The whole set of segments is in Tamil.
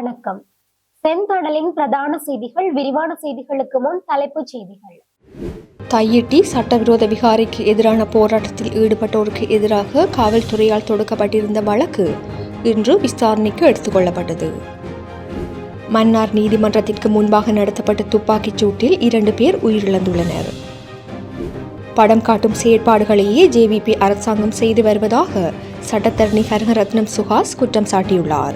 வணக்கம். செந்தடலின் பிரதான செய்திகள் விரிவான செய்திகளுக்கு முன் தலைப்புச் செய்திகள். தையிட்டி சட்டவிரோத விகாரிக்கு எதிரான போராட்டத்தில் ஈடுபட்டோருக்கு எதிராக காவல்துறையால் தொடுக்கப்பட்டிருந்த வழக்கு இன்று விசாரணைக்கு எடுத்துக்கொள்ளப்பட்டது. மன்னார் நீதிமன்றத்திற்கு முன்பாக நடத்தப்பட்ட துப்பாக்கிச் சூட்டில் இரண்டு பேர் உயிரிழந்துள்ளனர். படம் காட்டும் செயற்பாடுகளையே ஜேவிபி அரசாங்கம் செய்து வருவதாக சட்டத்தரணி ஹரஹரத்னம் சுஹாஸ் குற்றம் சாட்டியுள்ளார்.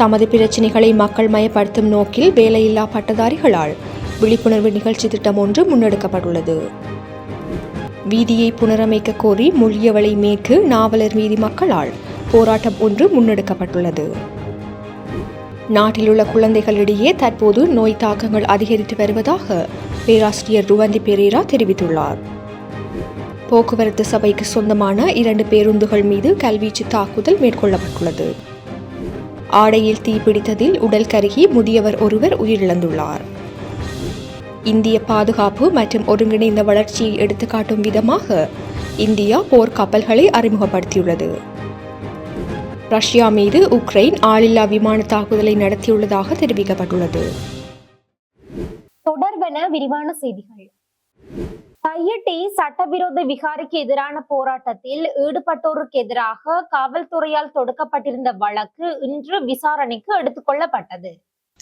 தமது பிரச்சினைகளை மக்கள் மயப்படுத்தும் நோக்கில் வேலையில்லா பட்டதாரிகளால் விழிப்புணர்வு நிகழ்ச்சி திட்டம் ஒன்று முன்னெடுக்கப்பட்டுள்ளது. வீதியை புனரமைக்க கோரி முள்ளியவளை மேற்கு நாவலர் வீதி மக்களால் போராட்டம் ஒன்று முன்னெடுக்கப்பட்டுள்ளது. நாட்டிலுள்ள குழந்தைகளிடையே தற்போது நோய் தாக்கங்கள் அதிகரித்து வருவதாக பேராசிரியர் ருவந்தி பெரேரா தெரிவித்துள்ளார். போக்குவரத்து சபைக்கு சொந்தமான இரண்டு பேருந்துகள் மீது கல்வீச்சு தாக்குதல் மேற்கொள்ளப்பட்டுள்ளது. ஆடையில் தீப்பிடித்ததில் உடல் கருகி முதியவர் ஒருவர் உயிரிழந்துள்ளார். இந்திய பாதுகாப்பு மற்றும் ஒருங்கிணைந்த வளர்ச்சியை எடுத்துக்காட்டும் விதமாக இந்தியா போர் கப்பல்களை அறிமுகப்படுத்தியுள்ளது. ரஷ்யா மீது உக்ரைன் ஆளில்லா விமான தாக்குதலை நடத்தியுள்ளதாக தெரிவிக்கப்பட்டுள்ளது. தொடர்பென விரிவான செய்திகள். கையட்டி சட்டவிரோத விகாரிக்கு எதிரான போராட்டத்தில் ஈடுபட்டோருக்கு எதிராக காவல்துறையால் தொடுக்கப்பட்டிருந்த வழக்கு இன்று விசாரணைக்கு எடுத்துக்கொள்ளப்பட்டது.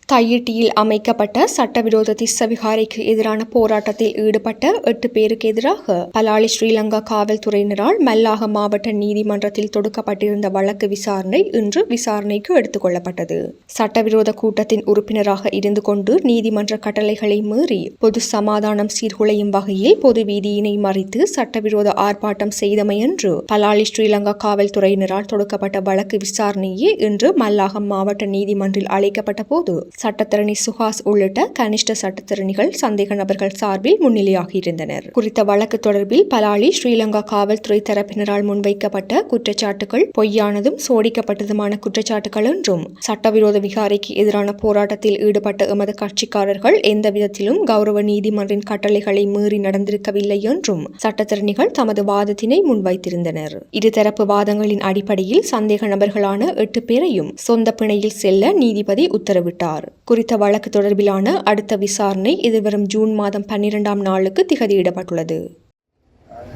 தையிட்டியில் அமைக்கப்பட்ட சட்டவிரோத திஸ்ஸவிகாரைக்கு எதிரான போராட்டத்தில் ஈடுபட்ட எட்டு பேருக்கு எதிராக பலாலி ஸ்ரீலங்கா காவல்துறையினரால் மல்லாக மாவட்ட நீதிமன்றத்தில் தொடுக்கப்பட்டிருந்த வழக்கு விசாரணை இன்று விசாரணைக்கு எடுத்துக்கொள்ளப்பட்டது சட்டவிரோத கூட்டத்தின் உறுப்பினராக இருந்து கொண்டு நீதிமன்ற கட்டளைகளை மீறி பொது சமாதானம் சீர்குலையும் வகையில் பொது வீதியினை மறித்து சட்டவிரோத ஆர்ப்பாட்டம் செய்தமையன்று பலாலி ஸ்ரீலங்கா காவல்துறையினரால் தொடுக்கப்பட்ட வழக்கு விசாரணையே இன்று மல்லாகம் மாவட்ட நீதிமன்றில் அழைக்கப்பட்ட போது சட்டத்தரணி சுஹாஸ் உள்ளிட்ட கனிஷ்ட சட்டத்தரணிகள் சந்தேக நபர்கள் சார்பில் முன்னிலையாகியிருந்தனர். குறித்த வழக்கு தொடர்பில் பலாலி ஸ்ரீலங்கா காவல்துறை தரப்பினரால் முன்வைக்கப்பட்ட குற்றச்சாட்டுகள் பொய்யானதும் சோடிக்கப்பட்டதுமான குற்றச்சாட்டுகள் என்றும் சட்டவிரோத விகாரைக்கு எதிரான போராட்டத்தில் ஈடுபட்ட எமது கட்சிக்காரர்கள் எந்த விதத்திலும் கௌரவ நீதிமன்றின் கட்டளைகளை மீறி நடந்திருக்கவில்லை என்றும் சட்டத்தரணிகள் தமது வாதத்தினை முன்வைத்திருந்தனர். இருதரப்பு வாதங்களின் அடிப்படையில் சந்தேக நபர்களான எட்டு பேரையும் சொந்த பிணையில் செல்ல நீதிபதி உத்தரவிட்டார். குறித்த வழக்கு தொடர்பிலான அடுத்த விசாரணை எதிர்வரும் ஜூன் மாதம் பன்னிரெண்டாம் நாளுக்கு திகதியிடப்பட்டுள்ளது.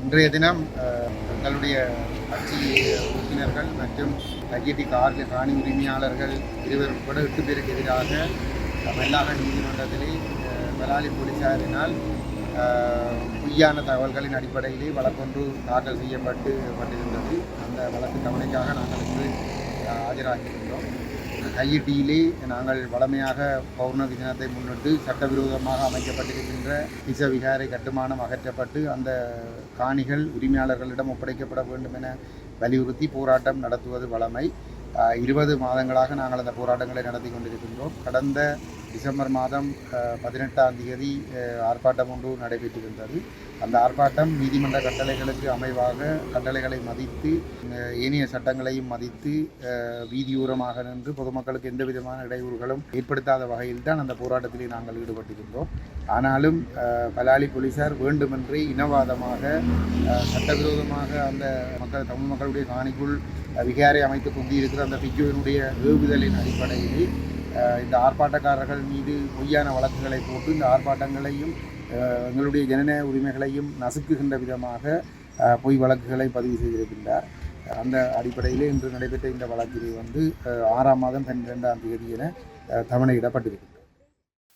இன்றைய தினம் தங்களுடைய கட்சி உறுப்பினர்கள் மற்றும் ஐஐடி கார்கள் காணி உரிமையாளர்கள் இருவர் உட்பட எட்டு பேருக்கு எதிராக மல்லாக நீதிமன்றத்திலே அஹ், பலாலி போலீசாரினால் பொய்யான தகவல்களின் அடிப்படையிலே வழக்கொன்று தாக்கல் செய்யப்பட்டு பட்டிருந்தது அந்த வழக்கு கவனைக்காக நாங்கள் இன்று ஆஜராகியிருந்தோம் ஐஇடியிலே நாங்கள் வளமையாக பௌர்ணமி தினத்தை முன்னிட்டு சட்டவிரோதமாக அமைக்கப்பட்டிருக்கின்ற திச விகாரை கட்டுமானம் அகற்றப்பட்டு அந்த காணிகள் உரிமையாளர்களிடம் ஒப்படைக்கப்பட வேண்டும் என வலியுறுத்தி போராட்டம் நடத்துவது வளமை. இருபது மாதங்களாக நாங்கள் அந்த போராட்டங்களை நடத்தி கொண்டிருக்கின்றோம். கடந்த டிசம்பர் மாதம் பதினெட்டாம் தேதி ஆர்ப்பாட்டம் ஒன்று நடைபெற்றிருந்தது. அந்த ஆர்ப்பாட்டம் நீதிமன்ற கட்டளைகளுக்கு அமைவாக கட்டளைகளை மதித்து ஏனைய சட்டங்களையும் மதித்து வீதியூரமாக வீதியோரமாக நின்று பொதுமக்களுக்கு எந்த விதமான இடையூறுகளும் ஏற்படுத்தாத வகையில் தான் அந்த போராட்டத்திலே நாங்கள் ஈடுபட்டிருந்தோம். ஆனாலும் பலாலி போலீசார் வேண்டுமென்றே இனவாதமாக சட்டவிரோதமாக அந்த மக்கள் தமிழ் மக்களுடைய காணிக்குள் விகாரை அமைத்து குந்தியிருக்கிற அந்த பிஜோவினுடைய ஏவுதலின் அடிப்படையில் இந்த ஆர்ப்பாட்டக்காரர்கள் மீது பொய்யான வழக்குகளை போட்டு இந்த ஆர்ப்பாட்டங்களையும் எங்களுடைய ஜனநாயக உரிமைகளையும் நசுக்குகின்ற விதமாக பொய் வழக்குகளை பதிவு செய்திருக்கின்றார். அந்த அடிப்படையிலே இன்று நடைபெற்ற இந்த வழக்கிலே வந்து ஆறாம் மாதம் பன்னிரெண்டாம் தேதி என தவணையிடப்பட்டிருக்கிறது.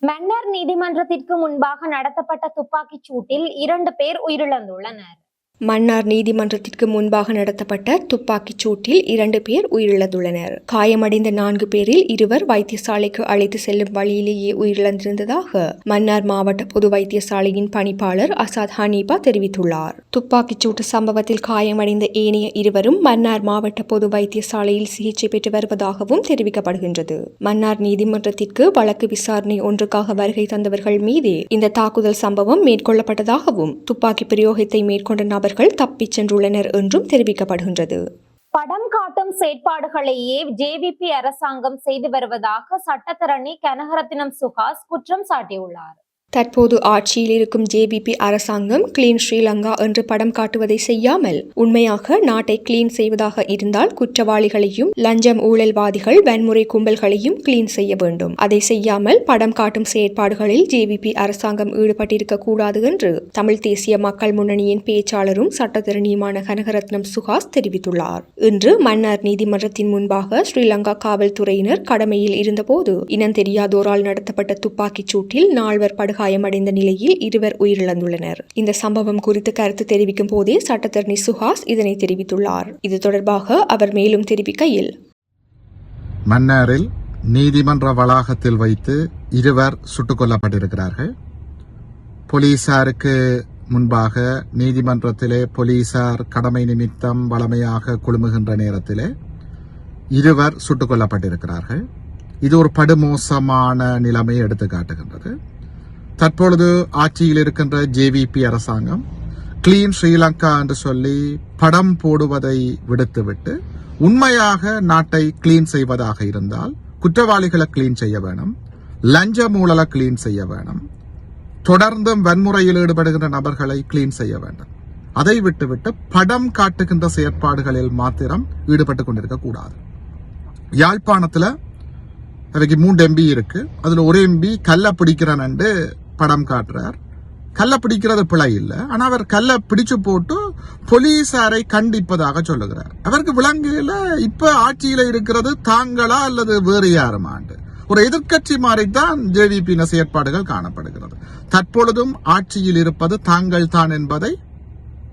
மன்னர் நீதிமன்றத்திற்கு முன்பாக நடத்தப்பட்ட துப்பாக்கிச் சூட்டில் இரண்டு பேர் உயிரிழந்துள்ளனர். மன்னார் நீதிமன்றத்திற்கு முன்பாக நடத்தப்பட்ட துப்பாக்கிச் சூட்டில் இரண்டு பேர் உயிரிழந்துள்ளனர். காயமடைந்த நான்கு பேரில் இருவர் வைத்தியசாலைக்கு அழைத்து செல்லும் வழியிலேயே உயிரிழந்திருந்ததாக மன்னார் மாவட்ட பொது வைத்தியசாலையின் பணிப்பாளர் அசாத் ஹனீபா தெரிவித்துள்ளார். துப்பாக்கிச் சூட்டு சம்பவத்தில் காயமடைந்த ஏனைய இருவரும் மன்னார் மாவட்ட பொது வைத்தியசாலையில் சிகிச்சை பெற்று வருவதாகவும் தெரிவிக்கப்படுகின்றது. மன்னார் நீதிமன்றத்திற்கு வழக்கு விசாரணை ஒன்றுக்காக வருகை தந்தவர்கள் மீது இந்த தாக்குதல் சம்பவம் மேற்கொள்ளப்பட்டதாகவும் துப்பாக்கி பிரயோகத்தை மேற்கொண்ட அவர்கள் தப்பிச் சென்றுள்ளனர் என்றும் தெரிவிக்கப்படுகின்றது. படம் காட்டும் செயற்பாடுகளையே ஜேவிபி அரசாங்கம் செய்து வருவதாக சட்டத்தரணி கனகரத்தினம் சுஹாஸ் குற்றம் சாட்டியுள்ளார். தற்போது ஆட்சியில் இருக்கும் ஜேபிபி அரசாங்கம் கிளீன் ஸ்ரீலங்கா என்று படம் காட்டுவதை செய்யாமல் உண்மையாக நாட்டை கிளீன் செய்வதாக இருந்தால் குற்றவாளிகளையும் லஞ்சம் ஊழல்வாதிகள் வன்முறை கும்பல்களையும் கிளீன் செய்ய வேண்டும். அதை செய்யாமல் படம் காட்டும் செயற்பாடுகளில் ஜேபிபி அரசாங்கம் ஈடுபட்டிருக்க கூடாது என்று தமிழ் தேசிய மக்கள் முன்னணியின் பேச்சாளரும் சட்டத்தரணியுமான கனகரத்னம் சுஹாஸ் தெரிவித்துள்ளார். இன்று மன்னார் நீதிமன்றத்தின் முன்பாக ஸ்ரீலங்கா காவல்துறையினர் கடமையில் இருந்தபோது இனம் தெரியாதோரால் நடத்தப்பட்ட துப்பாக்கிச் சூட்டில் நால்வர் படுகா காயமடைந்த நிலையில் இருவர் உயிரிழந்துள்ளனர். இந்த சம்பவம் குறித்து கருத்து தெரிவிக்கும் போதே சட்டத்தரணி சுஹாஸ் இதனை தெரிவித்துள்ளார். இது தொடர்பாக அவர் மேலும் தெரிவிக்கையில் மன்னாரில் நீதிமன்ற வளாகத்தில் வைத்து இருவர் சுட்டுக் கொல்லப்பட்டிருக்கிறார்கள். போலீசாருக்கு முன்பாக நீதிமன்றத்திலே போலீசார் கடமை நிமித்தம் வளமையாக குழுமுகின்ற நேரத்திலே இருவர் சுட்டுக் கொல்லப்பட்டிருக்கிறார்கள். இது ஒரு படுமோசமான நிலைமையை எடுத்து காட்டுகின்றது. தற்பொழுது ஆட்சியில் இருக்கின்ற ஜேவிபி அரசாங்கம் கிளீன் ஸ்ரீலங்கா என்று சொல்லி படம் போடுவதை விடுத்துவிட்டு உண்மையாக நாட்டை கிளீன் செய்வதாக இருந்தால் குற்றவாளிகளை கிளீன் செய்ய வேணும் லஞ்ச மூலலை கிளீன் செய்ய வேணும் தொடர்ந்தும் வன்முறையில் ஈடுபடுகின்ற நபர்களை கிளீன் செய்ய வேண்டும். அதை விட்டுவிட்டு படம் காட்டுகின்ற செயற்பாடுகளில் மாத்திரம் ஈடுபட்டு கொண்டிருக்க கூடாது. யாழ்ப்பாணத்துல அவைக்கு மூன்று எம்பி இருக்கு. அதுல ஒரு எம்பி கல்ல பிடிக்கிறனண்டு படம் காட்டுறார். கல்லை பிடிக்கிறது பிழை இல்லை. ஆனால் அவர் கல்லை பிடிச்சு போட்டு போலீசாரை கண்டிப்பதாக சொல்லுகிறார். அவருக்கு விலங்குல இப்ப ஆட்சியில இருக்கிறது தாங்களா அல்லது வேறு யாருமாண்டு ஒரு எதிர்க்கட்சி மாதிரித்தான் ஜேவிபியின செயற்பாடுகள் காணப்படுகிறது. தற்பொழுதும் ஆட்சியில் இருப்பது தாங்கள் தான் என்பதை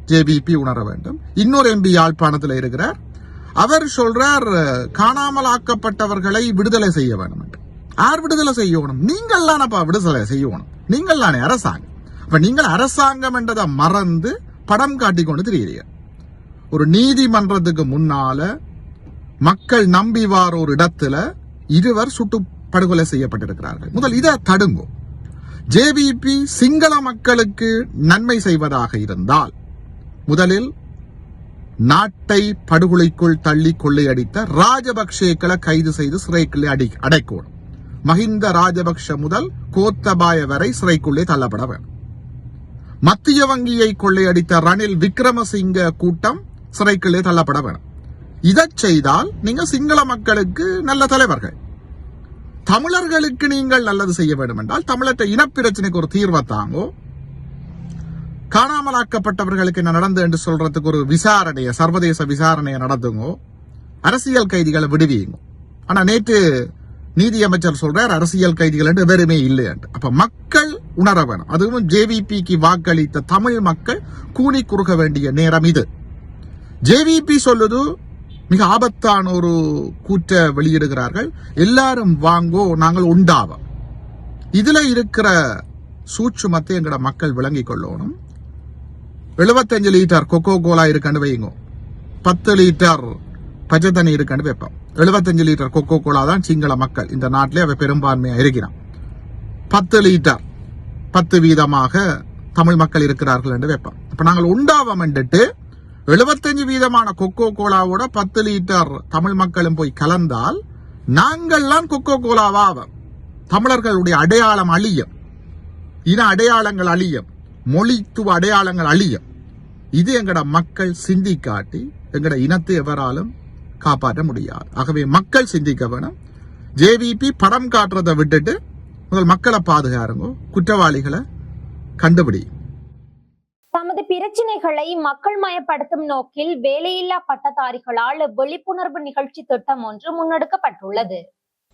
ஜேவிபி உணர வேண்டும். இன்னொரு எம்பி யாழ்ப்பாணத்தில் இருக்கிறார். அவர் சொல்றார் காணாமல் ஆக்கப்பட்டவர்களை விடுதலை செய்ய வேண்டும் என்று. யார் விடுதலை செய்யணும். நீங்கள் தானப்பா விடுதலை செய்யணும். நீங்கள் தானே அரசாங்கம். அப்ப நீங்கள் அரசாங்கம் என்றதை மறந்து படம் காட்டிக்கொண்டு கொண்டு ஒரு நீதிமன்றத்துக்கு முன்னால மக்கள் நம்பி வார ஒரு இடத்துல இருவர் சுட்டு படுகொலை செய்யப்பட்டிருக்கிறார்கள். முதல் இதை தடுங்கும் ஜேவிபி சிங்கள மக்களுக்கு நன்மை செய்வதாக இருந்தால் முதலில் நாட்டை படுகொலைக்குள் தள்ளி கொள்ளையடித்த ராஜபக்சேக்களை கைது செய்து சிறைக்குள்ளே அடி அடைக்கணும். மஹிந்த ராஜபக்ஷ முதல் கோத்தபாய வரை சிறைக்குள்ளே தள்ளப்பட வேண்டும். மத்திய வங்கியை கொள்ளையடித்த ரணில் விக்ரமசிங்க கூட்டம் சிறைக்குள்ளே தள்ளப்பட வேண்டும். இதை செய்தால் நீங்க சிங்கள மக்களுக்கு நல்ல தலைவர்கள். தமிழர்களுக்கு நீங்கள் நல்லது செய்ய வேண்டும் என்றால் தமிழற்ற இனப்பிரச்சனைக்கு ஒரு தீர்வை தாங்கோ. காணாமலாக்கப்பட்டவர்களுக்கு என்ன நடந்து என்று சொல்றதுக்கு ஒரு விசாரணையை சர்வதேச விசாரணையை நடத்துங்கோ. அரசியல் கைதிகளை விடுவீங்க ஆனா நேற்று நீதியமைச்சர் சொல்றார் அரசியல் கைதிகள் என்று வெறுமே இல்லை என்று. அப்ப மக்கள் உணர வேணும். அதுவும் ஜேவிபிக்கு வாக்களித்த தமிழ் மக்கள் கூனி குறுக வேண்டிய நேரம் இது. ஜேவிபி சொல்லுது மிக ஆபத்தான ஒரு கூற்ற வெளியிடுகிறார்கள். எல்லாரும் வாங்கோ நாங்கள் உண்டாவோம் இதுல இருக்கிற சூட்சுமத்தை எங்கட மக்கள் விளங்கிக் கொள்ளணும். எழுபத்தஞ்சு லிட்டர் கொக்கோ கோலா இருக்குன்னு வைங்க. பத்து லிட்டர் பச்சை தண்ணி இருக்குன்னு வைப்போம். எழுபத்தஞ்சு லிட்டர் கொக்கோ கோலா தான் சிங்கள மக்கள் இந்த நாட்டிலே அவை பெரும்பான்மையா இருக்கிறான். பத்து லிட்டர் பத்து வீதமாக தமிழ் மக்கள் இருக்கிறார்கள் என்று வைப்போம். இப்போ நாங்கள் உண்டாவம் எழுபத்தஞ்சு வீதமான கொக்கோ கோலாவோட பத்து லிட்டர் தமிழ் மக்களும் போய் கலந்தால் நாங்கள்லாம் கொக்கோ கோலாவாவோம் தமிழர்களுடைய அடையாளம் அழியும். இன அடையாளங்கள் அழியும். மொழித்துவ அடையாளங்கள் அழியும். இது எங்கட மக்கள் சிந்திக்காட்டி எங்கட இனத்தை எவராலும் காப்பாற்ற முடியாது. ஆகவே மக்கள் சிந்திக்க வேணும். ஜேவிபி படம் காட்டுறதை விட்டுட்டு முதல் மக்களை பாதுகாருங்க குற்றவாளிகளை கண்டுபிடி. தமது பிரச்சினைகளை மக்கள் மயப்படுத்தும் நோக்கில் வேலையில்லா பட்டதாரிகளால் விழிப்புணர்வு நிகழ்ச்சி திட்டம் ஒன்று முன்னெடுக்கப்பட்டுள்ளது.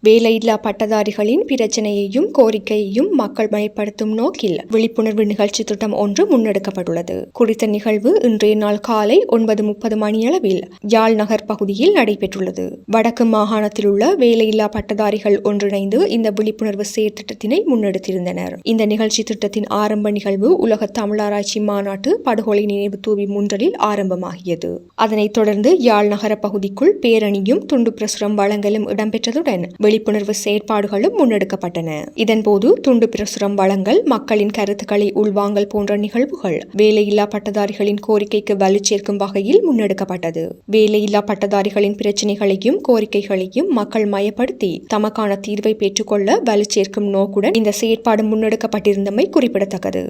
வேலையில்லா பட்டதாரிகளின் பிரச்சனையையும் கோரிக்கையையும் மக்கள் பயன்படுத்தும் நோக்கில் விழிப்புணர்வு நிகழ்ச்சி திட்டம் ஒன்று முன்னெடுக்கப்பட்டுள்ளது. குறித்த நிகழ்வு இன்றைய நாள் காலை ஒன்பது முப்பது மணியளவில் யாழ் நகர் பகுதியில் நடைபெற்றுள்ளது. வடக்கு மாகாணத்தில் உள்ள வேலையில்லா பட்டதாரிகள் ஒன்றிணைந்து இந்த விழிப்புணர்வு செயற்திட்டத்தினை முன்னெடுத்திருந்தனர். இந்த நிகழ்ச்சி திட்டத்தின் ஆரம்ப நிகழ்வு உலக தமிழாராய்ச்சி மாநாட்டு படுகொலை நினைவு தூவி முன்றலில் ஆரம்பமாகியது. அதனைத் தொடர்ந்து யாழ் நகர பகுதிக்குள் பேரணியும் துண்டு பிரசுரம் வழங்கலும் இடம்பெற்றதுடன் விழிப்புணர்வு செயற்பாடுகளும் முன்னெடுக்கப்பட்டன. இதன்போது துண்டு பிரசுரம் வழங்கல் மக்களின் கருத்துக்களை உள்வாங்கல் போன்ற நிகழ்வுகள் வேலையில்லா பட்டதாரிகளின் கோரிக்கைக்கு வலு சேர்க்கும் வகையில் முன்னெடுக்கப்பட்டது. வேலையில்லா பட்டதாரிகளின் பிரச்சினைகளையும் கோரிக்கைகளையும் மக்கள் மயப்படுத்தி தமக்கான தீர்வை பெற்றுக்கொள்ள வலு சேர்க்கும் நோக்குடன் இந்த செயற்பாடு முன்னெடுக்கப்பட்டிருந்தமை குறிப்பிடத்தக்கது.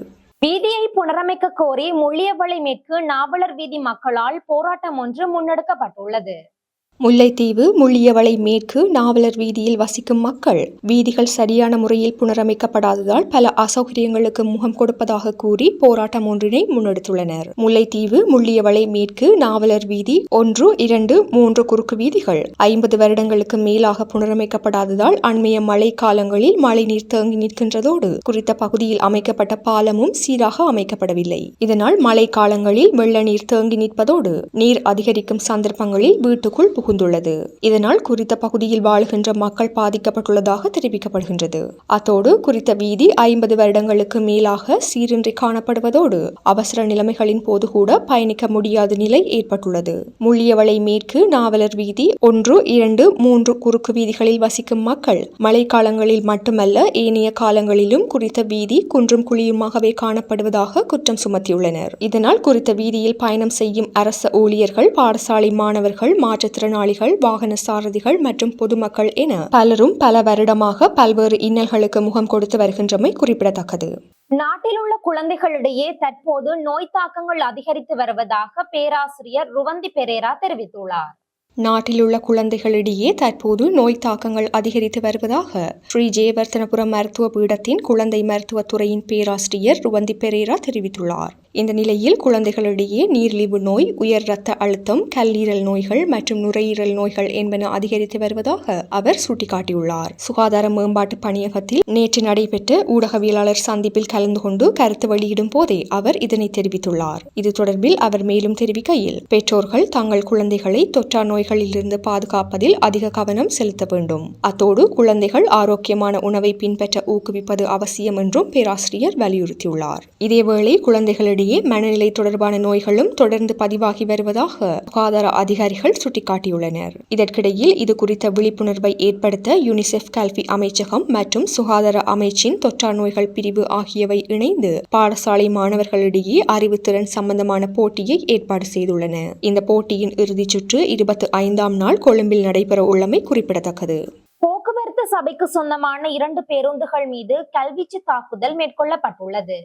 வீதியை புனரமைக்க கோரி முள்ளியவளை மேற்கு நாவலர் வீதி மக்களால் போராட்டம் ஒன்று முன்னெடுக்கப்பட்டுள்ளது. முல்லைத்தீவு முள்ளியவளை மேற்கு நாவலர் வீதியில் வசிக்கும் மக்கள். வீதிகள் சரியான முறையில் புனரமைக்கப்படாததால் பல அசௌகரியங்களுக்கு முகம் கொடுப்பதாக கூறி போராட்டம் ஒன்றினை முன்னெடுத்துள்ளனர். முல்லைத்தீவு முள்ளியவளை மேற்கு நாவலர் வீதி ஒன்று இரண்டு மூன்று குறுக்கு வீதிகள். ஐம்பது வருடங்களுக்கு மேலாக புனரமைக்கப்படாததால் அண்மைய மழை காலங்களில் மழைநீர் தேங்கி நிற்கின்றதோடு குறித்த பகுதியில் அமைக்கப்பட்ட பாலமும் சீராக அமைக்கப்படவில்லை. இதனால் மழை காலங்களில் வெள்ள நீர் தேங்கி நிற்பதோடு நீர் அதிகரிக்கும் சந்தர்ப்பங்களில் வீட்டுக்குள் புகுந்துள்ளது. இதனால் குறித்த பகுதியில் வாழுகின்ற மக்கள் பாதிக்கப்பட்டுள்ளதாக தெரிவிக்கப்படுகின்றது. அத்தோடு குறித்த வீதி ஐம்பது வருடங்களுக்கு மேலாக சீரின்றி காணப்படுவதோடு அவசர நிலைமைகளின் போது கூட பயணிக்க முடியாத நிலை ஏற்பட்டுள்ளது. முள்ளியவளை மேற்கு நாவலர் வீதி ஒன்று இரண்டு மூன்று குறுக்கு வீதிகளில் வசிக்கும் மக்கள் மழைக்காலங்களில் மட்டுமல்ல ஏனைய காலங்களிலும் குறித்த வீதி குன்றும் குழியுமாகவே காணப்படுவதாக குற்றம் சுமத்தியுள்ளனர். இதனால் குறித்த வீதியில் பயணம் செய்யும் அரச ஊழியர்கள் பாடசாலை மாணவர்கள் மாற்றுத்திறனாளிகள் வாகன சாரதிகள் மற்றும் பொதுமக்கள் என பலரும் பல வருடமாக பல்வேறு இன்னல்களுக்கு முகம் கொடுத்து வருகின்றமை குறிப்பிடத்தக்கது. நாட்டில் உள்ள குழந்தைகளிடையே தற்போது நோய் தாக்கங்கள் அதிகரித்து வருவதாக பேராசிரியர் ருவந்தி பெரேரா தெரிவித்துள்ளார். நாட்டில் உள்ள குழந்தைகளிடையே தற்போது நோய் தாக்கங்கள் அதிகரித்து வருவதாக ஸ்ரீ ஜெயவர்த்தனபுரம் மருத்துவ பீடத்தின் குழந்தை மருத்துவத் துறையின் பேராசிரியர் ருவந்தி பெரேரா தெரிவித்துள்ளார். இந்த நிலையில் குழந்தைகளிடையே நீரிழிவு நோய் உயர் இரத்த அழுத்தம் கல்லீரல் நோய்கள் மற்றும் நுரையீரல் நோய்கள் என்பன அதிகரித்து வருவதாக அவர் சுட்டிக்காட்டியுள்ளார். சுகாதார மேம்பாட்டு பணியகத்தில் நேற்று நடைபெற்ற ஊடகவியலாளர் சந்திப்பில் கலந்து கொண்டு கருத்து வெளியிடும் போதே அவர் இதனை தெரிவித்துள்ளார். இது தொடர்பில் அவர் மேலும் தெரிவிக்கையில் பெற்றோர்கள் தங்கள் குழந்தைகளை தொற்றா நோய்களிலிருந்து பாதுகாப்பதில் அதிக கவனம் செலுத்த வேண்டும். அத்தோடு குழந்தைகள் ஆரோக்கியமான உணவை பின்பற்ற ஊக்குவிப்பது அவசியம் என்றும் பேராசிரியர் வலியுறுத்தியுள்ளார். இதேவேளை குழந்தைகளிடையே மனநிலை தொடர்பான நோய்களும் தொடர்ந்து பதிவாகி வருவதாக சுகாதார அதிகாரிகள் சுட்டிக்காட்டியுள்ளனர். இதற்கிடையில் இது குறித்த விழிப்புணர்வை ஏற்படுத்த யுனிசெஃப் கல்வி அமைச்சகம் மற்றும் சுகாதார அமைச்சின் தொற்றா நோய்கள் பிரிவு ஆகியவை இணைந்து பாடசாலை மாணவர்களிடையே அறிவுத்திறன் சம்பந்தமான போட்டியை ஏற்பாடு செய்துள்ளன. இந்த போட்டியின் இறுதிச் சுற்று இருபத்தி ஐந்தாம் நாள் கொழும்பில் நடைபெற உள்ளமை குறிப்பிடத்தக்கது. போக்குவரத்து சபைக்கு சொந்தமான இரண்டு பேருந்துகள் மீது கல்வீச்சு தாக்குதல் மேற்கொள்ளப்பட்டுள்ளது.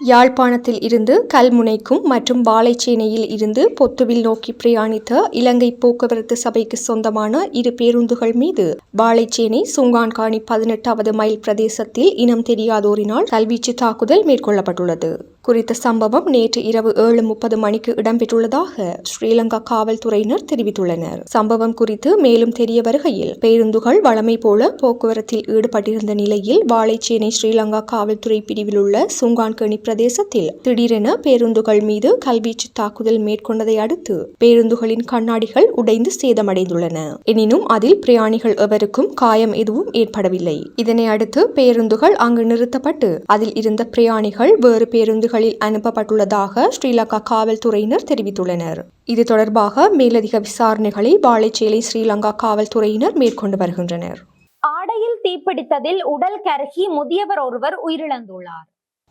யாழ்ப்பாணத்தில் இருந்து கல்முனைக்கும் மற்றும் வாழைச்சேனையில் இருந்து பொத்துவில் நோக்கி பிரயாணித்த இலங்கை போக்குவரத்து சபைக்கு சொந்தமான இரு பேருந்துகள் மீது வாழைச்சேனை சுங்கான்காணி பதினெட்டாவது மைல் பிரதேசத்தில் இனம் தெரியாதோரினால் கல்வீச்சு தாக்குதல் மேற்கொள்ளப்பட்டுள்ளது. குறித்த சம்பவம் நேற்று இரவு ஏழு முப்பது மணிக்கு இடம்பெற்றுள்ளதாக ஸ்ரீலங்கா காவல்துறையினர் தெரிவித்துள்ளனர். சம்பவம் குறித்து மேலும் தெரிய வருகையில் பேருந்துகள் வழமை போல போக்குவரத்தில் ஈடுபட்டிருந்த நிலையில் வாழைச்சேனை ஸ்ரீலங்கா காவல்துறை பிரிவில் உள்ள சுங்கான்கணி பிரதேசத்தில் திடீரென பேருந்துகள் மீது கல்வீச்சு தாக்குதல் மேற்கொண்டதை அடுத்து பேருந்துகளின் கண்ணாடிகள் உடைந்து சேதமடைந்துள்ளன. எனினும் அதில் பிரயாணிகள் எவருக்கும் காயம் எதுவும் ஏற்படவில்லை. இதனை அடுத்து பேருந்துகள் அங்கு நிறுத்தப்பட்டு அதில் இருந்த பிரயாணிகள் வேறு பேருந்துகளில் அனுப்பப்பட்டுள்ளதாக ஸ்ரீலங்கா காவல்துறையினர் தெரிவித்துள்ளனர். இது தொடர்பாக மேலதிக விசாரணைகளை வாழைச்சேலை ஸ்ரீலங்கா காவல்துறையினர் மேற்கொண்டு வருகின்றனர். ஆடையில் தீப்பிடித்ததில் உடல் கருகி முதியவர் ஒருவர் உயிரிழந்துள்ளார்.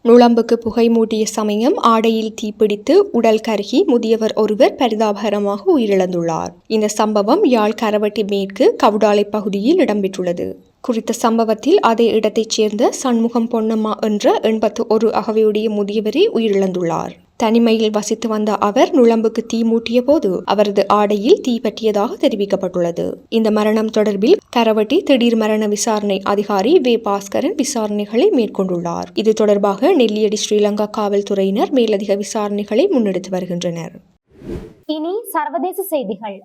நுளம்புக்கு புகை மூட்டிய சமயம் ஆடையில் தீப்பிடித்து உடல் கருகி முதியவர் ஒருவர் பரிதாபகரமாக உயிரிழந்துள்ளார். இந்த சம்பவம் யாழ் கரவட்டி மேற்கு கவுடாலை பகுதியில் இடம்பெற்றுள்ளது. குறித்த சம்பவத்தில் அதே இடத்தைச் சேர்ந்த சண்முகம் பொன்னம்மா என்ற எண்பத்து ஒரு அகவையுடைய முதியவரே உயிரிழந்துள்ளார். தனிமையில் வசித்து வந்த அவர் நுழம்புக்கு தீ மூட்டிய போது அவரது ஆடையில் தீ பற்றியதாக தெரிவிக்கப்பட்டுள்ளது. இந்த மரணம் தொடர்பில் கரவட்டி திடீர் மரண விசாரணை அதிகாரி வே. பாஸ்கரன் விசாரணைகளை மேற்கொண்டுள்ளார். இது தொடர்பாக நெல்லியடி ஸ்ரீலங்கா காவல்துறையினர் மேலதிக விசாரணைகளை முன்னெடுத்து வருகின்றனர். இனி சர்வதேச செய்திகள்.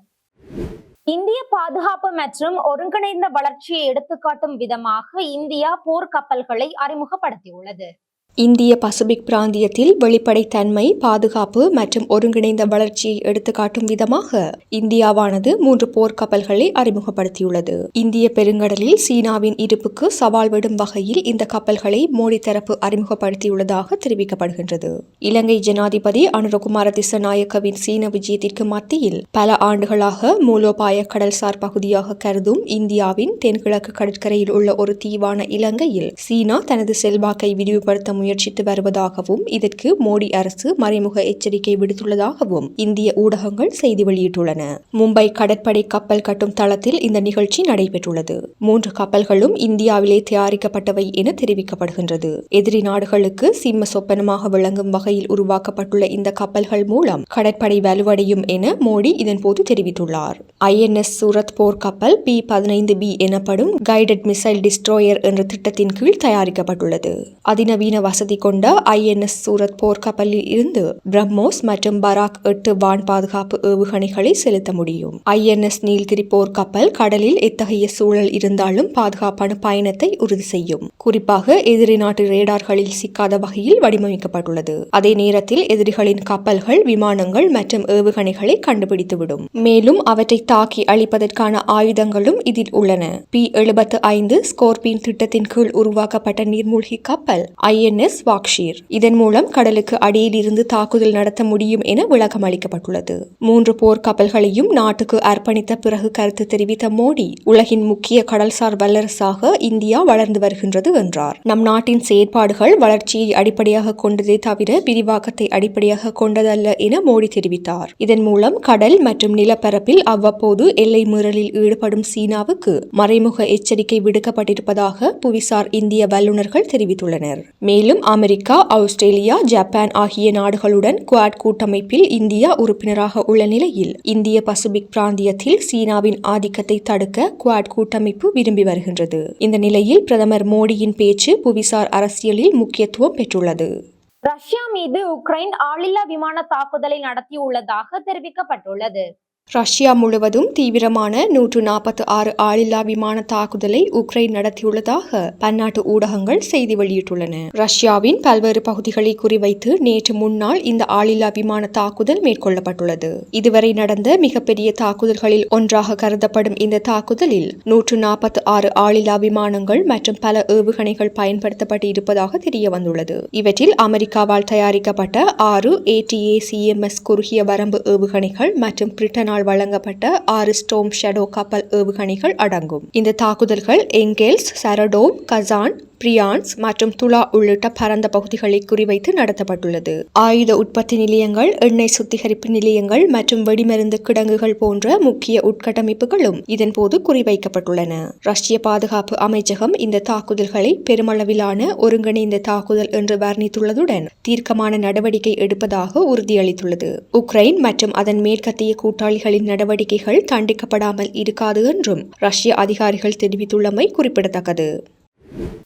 இந்திய பாதுகாப்பு மற்றும் ஒருங்கிணைந்த வளர்ச்சியை எடுத்துக்காட்டும் விதமாக இந்தியா போர்க்கப்பல்களை அறிமுகப்படுத்தியுள்ளது. இந்திய பசிபிக் பிராந்தியத்தில் வெளிப்படைத்தன்மை பாதுகாப்பு மற்றும் ஒருங்கிணைந்த வளர்ச்சியை எடுத்துக்காட்டும் விதமாக இந்தியாவானது மூன்று போர்க்கப்பல்களை அறிமுகப்படுத்தியுள்ளது. இந்திய பெருங்கடலில் சீனாவின் இருப்புக்கு சவால் விடும் வகையில் இந்த கப்பல்களை மோடி தரப்பு அறிமுகப்படுத்தியுள்ளதாக தெரிவிக்கப்படுகின்றது. இலங்கை ஜனாதிபதி அனுரகுமார திசநாயக்கவின் சீன விஜயத்திற்கு மத்தியில் பல ஆண்டுகளாக மூலோபாய கடல்சார் பகுதியாக கருதும் இந்தியாவின் தென்கிழக்கு கடற்கரையில் உள்ள ஒரு தீவான இலங்கையில் சீனா தனது செல்வாக்கை விரிவுபடுத்த முயற்சித்து வருவதாகவும் இதற்கு மோடி அரசு மறைமுக எச்சரிக்கை விடுத்துள்ளதாகவும் இந்திய ஊடகங்கள் செய்தி வெளியிட்டுள்ளன. மும்பை கடற்படை கப்பல் கட்டும் தளத்தில் இந்த நிகழ்ச்சி நடைபெற்றுள்ளது. மூன்று கப்பல்களும் இந்தியாவிலே தயாரிக்கப்பட்டவை என தெரிவிக்கப்படுகின்றது. எதிரி நாடுகளுக்கு சிம்ம சொப்பனமாக விளங்கும் வகையில் உருவாக்கப்பட்டுள்ள இந்த கப்பல்கள் மூலம் கடற்படை வலுவடையும் என மோடி இதன்போது தெரிவித்துள்ளார். ஐஎன்எஸ் சூரத் போர் கப்பல் பி பதினைந்து பி எனப்படும் கைடட் மிசைல் டிஸ்ட்ரோயர் என்ற திட்டத்தின் கீழ் தயாரிக்கப்பட்டுள்ளது. அதிநவீன வசதி கொண்ட ஐஎன்எஸ் சூரத் போர்க்கப்பலில் இருந்து பிரம்மோஸ் மற்றும் பராக் எட்டு வான் பாதுகாப்பு ஏவுகணைகளை செலுத்த முடியும். ஐஎன்எஸ் நீல்கிரி போர்க்கப்பல் கடலில் எத்தகைய சூழல் இருந்தாலும் பாதுகாப்பான பயணத்தை உறுதி செய்யும். குறிப்பாக எதிரி நாட்டு ரேடார்களில் சிக்காத வகையில் வடிவமைக்கப்பட்டுள்ளது. அதே நேரத்தில் எதிரிகளின் கப்பல்கள் விமானங்கள் மற்றும் ஏவுகணைகளை கண்டுபிடித்துவிடும். மேலும் அவற்றை தாக்கி அழிப்பதற்கான ஆயுதங்களும் இதில் உள்ளன. பி எழுபத்து ஐந்து ஸ்கோர்பின் திட்டத்தின் கீழ் உருவாக்கப்பட்ட நீர்மூழ்கி கப்பல் ஐஎன்எஸ் வாக்ஷீர். இதன் மூலம் கடலுக்கு அடியில் இருந்து தாக்குதல் நடத்த முடியும் என விளக்கம் அளிக்கப்பட்டுள்ளது. மூன்று போர் கப்பல்களையும் நாட்டுக்கு அர்ப்பணித்த பிறகு கருத்து தெரிவித்த மோடி உலகின் முக்கிய கடல்சார் வல்லரசாக இந்தியா வளர்ந்து வருகின்றது என்றார். நம் நாட்டின் செயற்பாடுகள் வளர்ச்சியை அடிப்படையாக கொண்டதே தவிர விரிவாக்கத்தை அடிப்படையாக கொண்டதல்ல என மோடி தெரிவித்தார். இதன் மூலம் கடல் மற்றும் நிலப்பரப்பில் அவ்வப்போது எல்லை மீறலில் ஈடுபடும் சீனாவுக்கு மறைமுக எச்சரிக்கை விடுக்கப்பட்டிருப்பதாக புவிசார் இந்திய வல்லுநர்கள் தெரிவித்துள்ளனர். மேலும் அமெரிக்கா ஆஸ்திரேலியா ஜப்பான் ஆகிய நாடுகளுடன் குவாட் கூட்டமைப்பில் இந்தியா உறுப்பினராக உள்ள நிலையில் இந்திய பசிபிக் பிராந்தியத்தில் சீனாவின் ஆதிக்கத்தை தடுக்க குவாட் கூட்டமைப்பு விரும்பி வருகின்றது. இந்த நிலையில் பிரதமர் மோடியின் பேச்சு புவிசார் அரசியலில் முக்கியத்துவம் பெற்றுள்ளது. ரஷ்யா மீது உக்ரைன் ஆளில்லா விமான தாக்குதலை நடத்தியுள்ளதாக தெரிவிக்கப்பட்டுள்ளது. ரஷ்யா முழுவதும் தீவிரமான நூற்று நாற்பத்தி ஆறு ஆளில்லா விமான தாக்குதலை உக்ரைன் நடத்தியுள்ளதாக பன்னாட்டு ஊடகங்கள் செய்தி வெளியிட்டுள்ளன. ரஷ்யாவின் பல்வேறு பகுதிகளை குறிவைத்து நேற்று முன்னாள் இந்த ஆளில்லா விமான தாக்குதல் மேற்கொள்ளப்பட்டுள்ளது. இதுவரை நடந்த மிகப்பெரிய தாக்குதல்களில் ஒன்றாக கருதப்படும் இந்த தாக்குதலில் நூற்று நாற்பத்தி ஆறு ஆளில்லா விமானங்கள் மற்றும் பல ஏவுகணைகள் பயன்படுத்தப்பட்டு இருப்பதாக தெரிய வந்துள்ளது இவற்றில் அமெரிக்காவால் தயாரிக்கப்பட்ட ஆறு ஏடிஏ சிஎம்எஸ் குறுகிய வரம்பு ஏவுகணைகள் மற்றும் பிரிட்டனால் வழங்கப்பட்ட ஆறு ஸ்டோம் ஷெடோ கப்பல் ஏவுகணைகள் அடங்கும். இந்த தாக்குதல்கள் எங்கெல்ஸ் சரடோம் கசான் பிரியான்ஸ் மற்றும் துலா உள்ளிட்ட பரந்த பகுதிகளை குறிவைத்து நடத்தப்பட்டுள்ளது. ஆயுத உற்பத்தி நிலையங்கள் எண்ணெய் சுத்திகரிப்பு நிலையங்கள் மற்றும் வெடிமருந்து கிடங்குகள் போன்ற முக்கிய உட்கட்டமைப்புகளும் இதன்போது குறிவைக்கப்பட்டுள்ளன. ரஷ்ய பாதுகாப்பு அமைச்சகம் இந்த தாக்குதல்களை பெருமளவிலான ஒருங்கிணைந்த தாக்குதல் என்று வர்ணித்துள்ளதுடன் தீர்க்கமான நடவடிக்கை எடுப்பதாக உறுதியளித்துள்ளது. உக்ரைன் மற்றும் அதன் மேற்கத்திய கூட்டாளிகள் அதிகாரிகளின் நடவடிக்கைகள் தண்டிக்கப்படாமல் இருக்காது என்றும் ரஷ்ய அதிகாரிகள் தெரிவித்துள்ளமை குறிப்பிடத்தக்கது.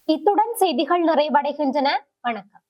இத்துடன் செய்திகள் நிறைவடைகின்றன. வணக்கம்.